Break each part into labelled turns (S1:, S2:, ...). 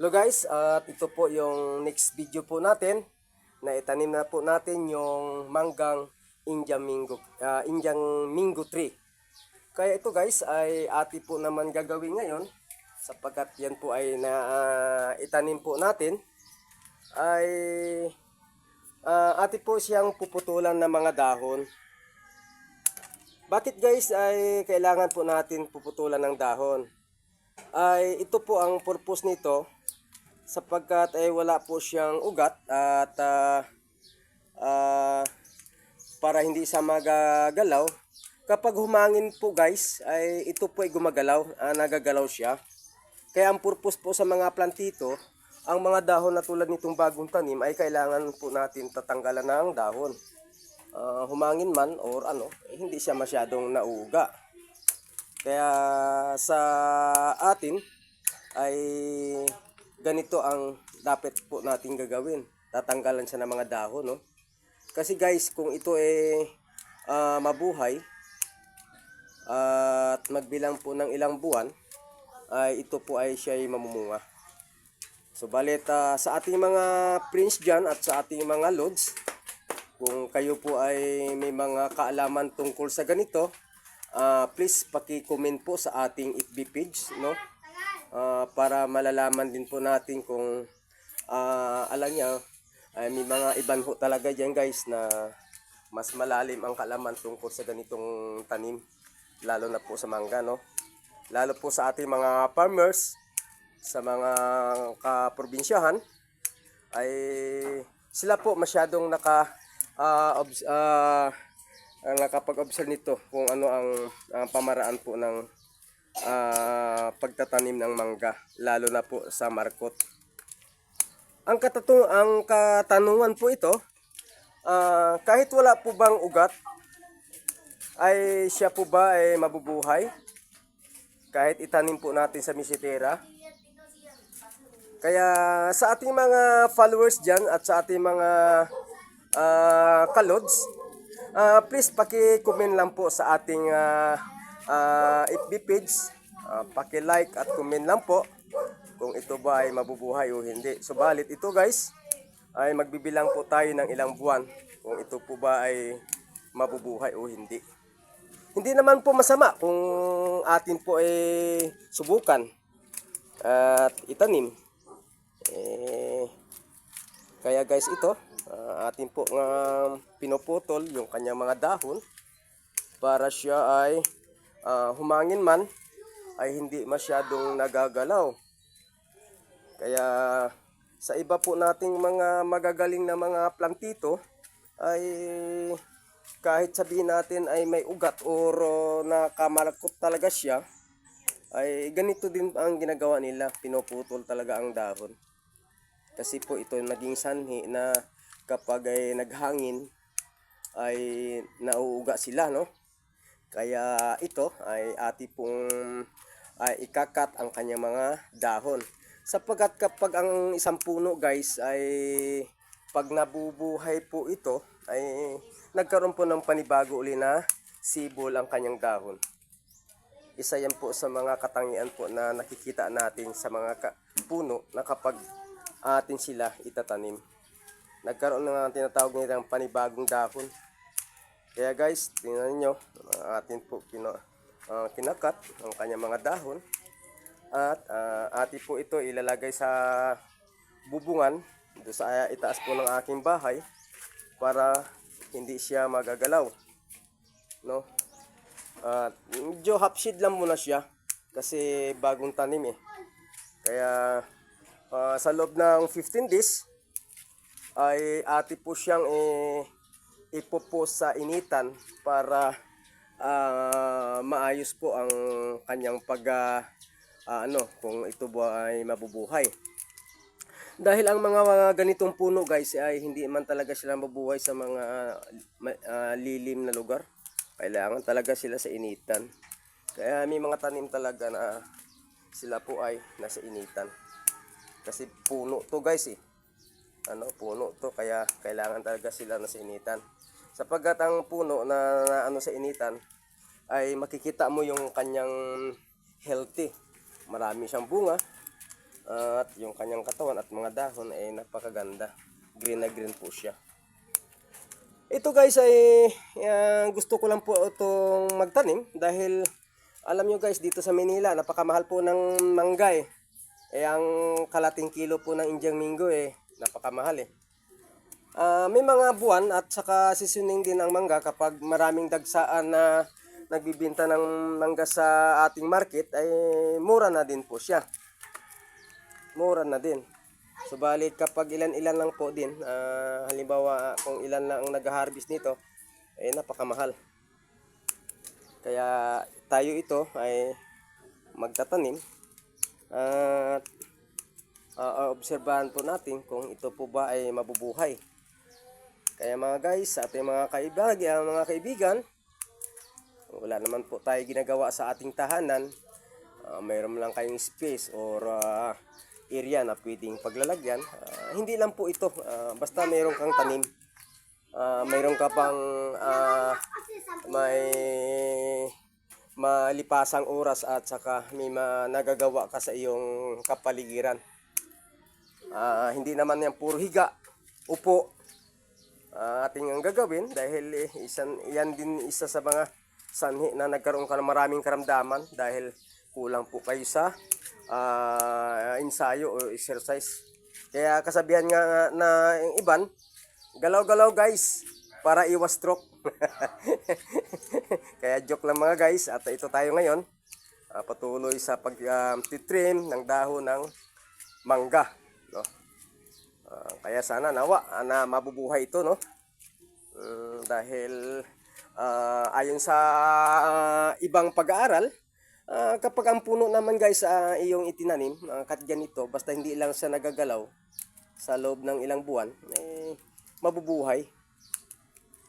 S1: Hello guys, at ito po yung next video po natin na itanim na po natin yung manggang Indian Mingo, ah, Indian Mingo tree. Kaya ito guys ay ati po naman gagawin ngayon sapagkat yan po ay na ah, itanim po natin ay ah, ati po siyang puputulan ng mga dahon. Bakit guys ay kailangan po natin puputulan ng dahon? Ay ito po ang purpose nito sapagkat ay wala po siyang ugat at ah, ah, para hindi siya magagalaw. Kapag humangin po guys, ay ito po ay gumagalaw, ah, nagagalaw siya. Kaya ang purpose po sa mga plantito, ang mga dahon na tulad nitong bagong tanim ay kailangan po natin tatanggalan ng dahon. Ah, humangin man or ano, eh, hindi siya masyadong nauuga. Kaya sa atin ay ganito ang dapat po nating gagawin. Tatanggalan siya ng mga dahon, no? Kasi guys, kung ito ay ah, mabuhay at magbilang po ng ilang buwan, ay ito po ay siya ay mamumunga. So balit ah, sa ating mga prince dyan at sa ating mga lods, kung kayo po ay may mga kaalaman tungkol sa ganito, ah, please paki-comment po sa ating FB page, no? Ah, para malalaman din po natin kung ah, alam niya, ay may mga iban ho talaga dyan guys na mas malalim ang kaalaman tungkol sa ganitong tanim, lalo na po sa mangga, no? Lalo po sa ating mga farmers, sa mga kaprobinsyahan, ay sila po masyadong naka ah, obs- ang nakapag-observe nito kung ano ang ah, pamaraan po ng ah, pagtatanim ng mangga lalo na po sa markot. Ang katatung ang katanungan po ito ah, kahit wala po bang ugat ay siya po ba ay mabubuhay kahit itanim po natin sa misitera kaya sa ating mga followers dyan at sa ating mga ah, kalods, ah, please paki-comment lang po sa ating ah, ah, FB page. Ah, paki-like at comment lang po kung ito ba ay mabubuhay o hindi. Subalit ito guys, ay magbibilang po tayo ng ilang buwan kung ito po ba ay mabubuhay o hindi. Hindi naman po masama kung atin po ay subukan at itanim. Eh, kaya guys ito, ah, atin po nga pinuputol yung kanyang mga dahon para siya ay ah, humangin man ay hindi masyadong nagagalaw. Kaya sa iba po nating mga magagaling na mga plantito ay kahit sabihin natin ay may ugat or uh, nakamalakot talaga siya ay ganito din ang ginagawa nila, pinuputol talaga ang dahon. Kasi po ito naging sanhi na kapag ay naghangin ay nauuga sila, no? Kaya ito ay ati pong ay ikakat ang kanyang mga dahon. Sapagkat kapag ang isang puno guys ay pag nabubuhay po ito ay nagkaroon po ng panibago uli na sibol ang kanyang dahon. Isa yan po sa mga katangian po na nakikita natin sa mga puno na kapag atin sila itatanim. Nagkaroon ng tinatawag nilang panibagong dahon. Kaya guys, tingnan nyo, ang atin po kino, ah, kinakat ang kanyang mga dahon. At ah, atin po ito ilalagay sa bubungan doon sa itaas po ng aking bahay para hindi siya magagalaw. No? At medyo half shade lang muna siya kasi bagong tanim eh. Kaya ah, sa loob ng 15 days ay ati po siyang eh, ipopos sa initan para ah, maayos po ang kanyang pag ah, ano kung ito ba ay mabubuhay. Dahil ang mga, mga ganitong puno guys ay hindi man talaga sila mabuhay sa mga ah, lilim na lugar. Kailangan talaga sila sa initan. Kaya may mga tanim talaga na sila po ay nasa initan. Kasi puno to guys eh. Ano, puno to kaya kailangan talaga sila nasa initan. Sapagkat ang puno na, na ano sa initan ay makikita mo yung kanyang healthy. Marami siyang bunga, At yung kanyang katawan at mga dahon ay napakaganda. Green na green po siya. Ito guys ay ah, gusto ko lang po itong magtanim dahil alam nyo guys dito sa Manila napakamahal po ng mangga eh. Eh ang kalating kilo po ng Indiang Mingo eh napakamahal eh. Ah, may mga buwan at saka seasoning din ang mangga kapag maraming dagsaan na nagbibinta ng mangga sa ating market ay mura na din po siya. Mura na din. Subalit kapag ilan-ilan lang po din, ah, halimbawa kung ilan lang ang nag-harvest nito, eh napakamahal. Kaya tayo ito ay magtatanim at ah, obserbahan po natin kung ito po ba ay mabubuhay. Kaya mga guys, sa ating mga kaibigan, mga kaibigan, wala naman po tayo ginagawa sa ating tahanan. Ah, mayroon lang kayong space or ah, area na pwedeng paglalagyan. Ah, hindi lang po ito, ah, basta mayroon kang tanim. Ah, mayroon ka pang ah, may malipasang oras at saka may ma- nagagawa ka sa iyong kapaligiran. Ah, hindi naman yan puro higa, upo, ah, ating ang gagawin dahil eh, isan, yan din isa sa mga sanhi na nagkaroon ka ng maraming karamdaman dahil kulang po kayo sa ah, ensayo o exercise. Kaya kasabihan nga na yung iban, galaw-galaw guys para iwas stroke. Kaya joke lang mga guys at ito tayo ngayon ah, patuloy sa pag ah, titrim ng dahon ng mangga. No? Ah, kaya sana nawa ah, na mabubuhay ito no. Mm, dahil ah, ayon sa ah, ibang pag-aaral, ah, kapag ang puno naman guys sa iyong itinanim, uh, kat ganito, basta hindi lang siya nagagalaw sa loob ng ilang buwan, eh, mabubuhay.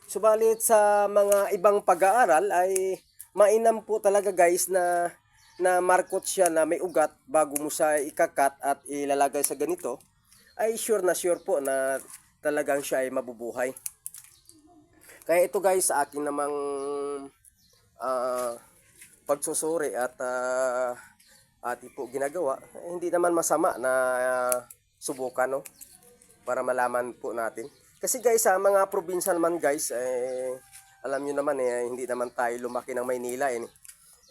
S1: Subalit sa mga ibang pag-aaral ay mainam po talaga guys na na markot siya na may ugat bago mo siya ikakat at ilalagay sa ganito ay sure na sure po na talagang siya ay mabubuhay. Kaya ito guys sa akin namang ah, pagsusuri at uh, ati po ginagawa, eh, hindi naman masama na ah, subukan no para malaman po natin. Kasi guys sa mga probinsya naman guys eh, alam niyo naman eh hindi naman tayo lumaki ng Maynila eh.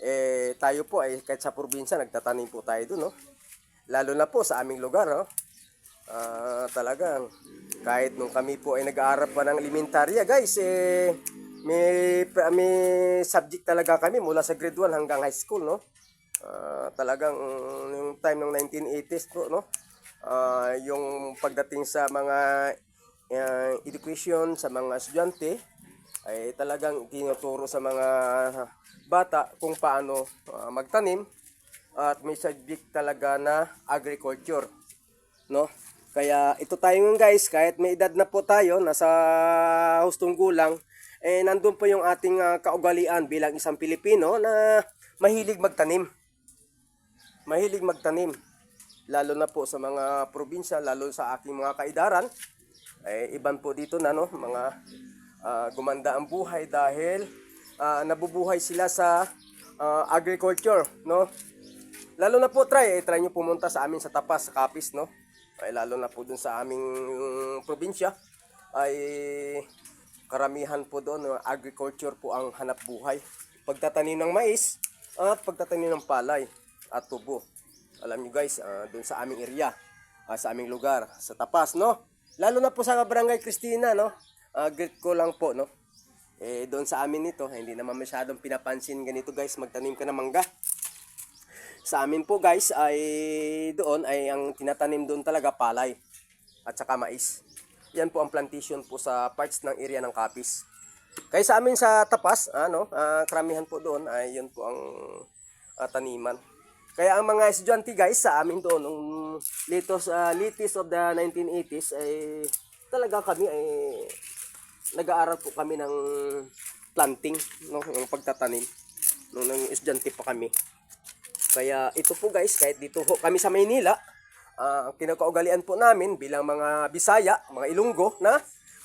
S1: Eh tayo po ay kahit sa probinsya nagtatanim po tayo doon no. Lalo na po sa aming lugar no. Ah, talagang kahit nung kami po ay nag-aaral pa ng elementarya guys eh may may subject talaga kami mula sa grade 1 hanggang high school no. Ah, talagang yung time ng 1980s po no. Ah, yung pagdating sa mga ah, education sa mga estudyante ay talagang tinuturo sa mga bata kung paano ah, magtanim at may subject talaga na agriculture no? Kaya ito tayo ngayon guys, kahit may edad na po tayo, nasa hustong gulang, eh nandun po yung ating ah, kaugalian bilang isang Pilipino na mahilig magtanim. Mahilig magtanim. Lalo na po sa mga probinsya, lalo sa aking mga kaidaran, eh iban po dito na no, mga ah, gumanda ang buhay dahil ah, nabubuhay sila sa ah, agriculture, no? Lalo na po try, eh, try nyo pumunta sa amin sa Tapas, sa Capiz, no? Ay lalo na po dun sa aming mm, probinsya ay karamihan po doon no, agriculture po ang hanap buhay. Pagtatanim ng mais at pagtatanim ng palay at tubo. Alam niyo guys, ah, doon sa aming area, ah, sa aming lugar, sa Tapas, no? Lalo na po sa Barangay Cristina, no? Ah, greet ko lang po, no? Eh, doon sa amin nito, hindi naman masyadong pinapansin ganito guys, magtanim ka ng mangga. Sa amin po guys ay doon ay ang tinatanim doon talaga palay at saka mais. Yan po ang plantation po sa parts ng area ng Capiz. Kaya sa amin sa Tapas, ano, ah, karamihan po doon ay yun po ang ah, taniman. Kaya ang mga estudyante guys sa amin doon nung litos uh, litis of the 1980s ay talaga kami ay nag-aaral po kami ng planting, no, yung pagtatanim nung nung estudyante pa kami. Kaya ito po guys, kahit dito ho kami sa Maynila, ah, ang kinakaugalian po namin bilang mga Bisaya, mga Ilonggo na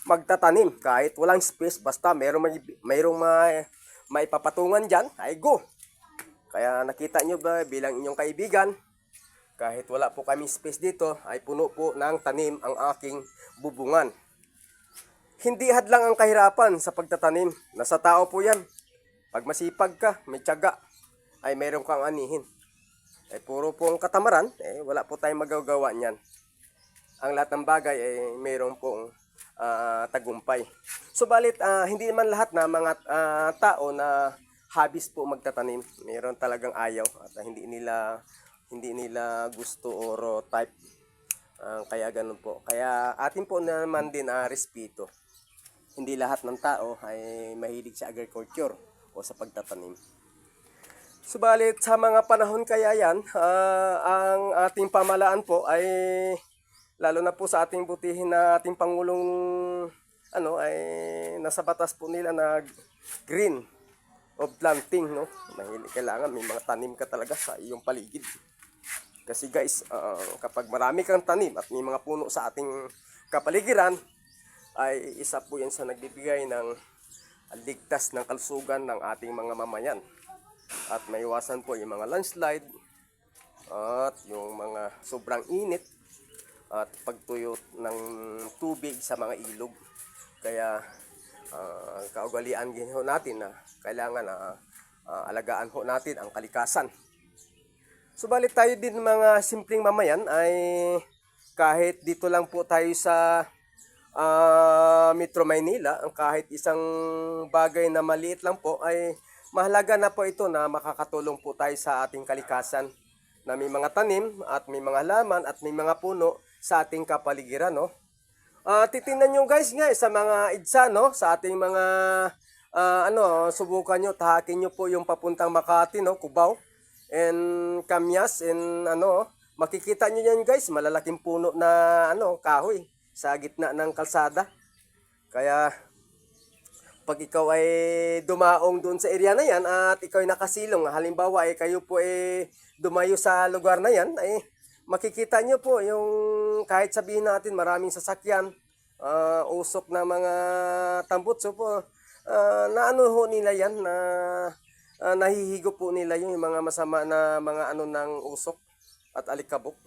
S1: magtatanim kahit walang space basta mayroong may mayroong may maipapatungan diyan, ay go. Kaya nakita nyo ba bilang inyong kaibigan, Kahit wala po kami space dito, ay puno po ng tanim ang aking bubungan. Hindi hadlang ang kahirapan sa pagtatanim. Nasa tao po yan. Pag masipag ka, may tiyaga, ay meron kang anihin. Eh puro pong katamaran, eh wala po tayong magagawa niyan. Ang lahat ng bagay ay mayroon pong ah, tagumpay. Subalit ah, hindi naman lahat na mga ah, tao na habis po magtatanim. Mayroon talagang ayaw at hindi nila hindi nila gusto or type. Ah, kaya ganun po. Kaya atin po naman din ah, respeto. Hindi lahat ng tao ay mahilig sa agriculture o sa pagtatanim. Subalit sa mga panahon kaya yan, ah, ang ating pamalaan po ay lalo na po sa ating butihin na ating pangulong ano ay nasa batas po nila na green of planting no. Mahilig kailangan may mga tanim ka talaga sa iyong paligid. Kasi guys, ah, kapag marami kang tanim at may mga puno sa ating kapaligiran, ay isa po yan sa nagbibigay ng ligtas ng kalusugan ng ating mga mamayan. At maiwasan po yung mga landslide at yung mga sobrang init at pagtuyo ng tubig sa mga ilog. Kaya ah, kaugalian din ho natin na kailangan na ah, alagaan ho natin ang kalikasan. Subalit tayo din mga simpleng mamayan ay kahit dito lang po tayo sa ah, Metro Maynila, ang kahit isang bagay na maliit lang po ay mahalaga na po ito na makakatulong po tayo sa ating kalikasan na may mga tanim at may mga halaman at may mga puno sa ating kapaligiran, no? Ah, titingnan nyo guys nga eh, sa mga idsa, no? Sa ating mga ah, ano, subukan nyo, tahakin nyo po yung papuntang Makati, no? Cubao and Kamyas and ano, makikita nyo yan guys, malalaking puno na ano, kahoy sa gitna ng kalsada. Kaya pag ikaw ay dumaong doon sa area na yan at ikaw ay nakasilong, halimbawa ay kayo po ay dumayo sa lugar na yan, ay makikita nyo po yung kahit sabihin natin maraming sasakyan, ah, usok na mga tambutso po, ah, na ano ho nila yan, na ah, nahihigo po nila yung mga masama na mga ano ng usok at alikabok.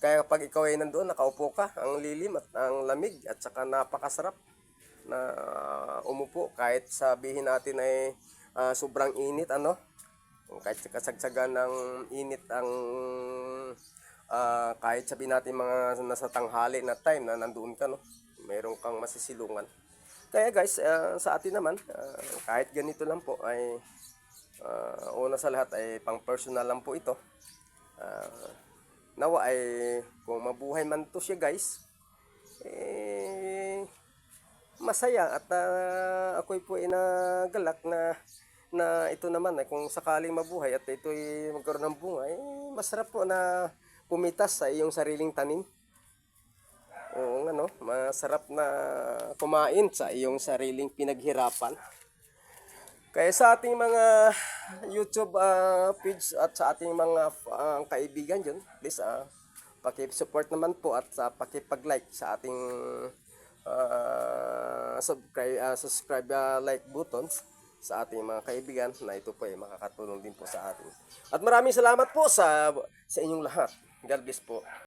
S1: Kaya kapag ikaw ay nandoon, nakaupo ka, ang lilim at ang lamig at saka napakasarap na ah, umupo. Kahit sabihin natin ay ah, sobrang init ano? Kahit kasagsagan ng init ang ah, kahit sabihin natin mga nasa tanghali na time na nandoon ka no? Mayroon kang masisilungan. Kaya guys ah, sa atin naman ah, kahit ganito lang po ay ah, una sa lahat ay pang personal lang po ito. Ah, nawa ay kung mabuhay man to siya guys eh masaya at uh, ako'y po ay nagalak na na ito naman ay kung sakaling mabuhay at ito'y magkaroon ng bunga eh, masarap po na pumitas sa iyong sariling tanim. Oo nga no, masarap na kumain sa iyong sariling pinaghirapan. Kaya sa ating mga YouTube ah, page at sa ating mga ah, kaibigan dyan, please ah, paki-support naman po at sa paki-like sa ating ah, subscribe, ah, subscribe ah, like buttons sa ating mga kaibigan na ito po ay makakatulong din po sa atin. At maraming salamat po sa sa inyong lahat. God bless po.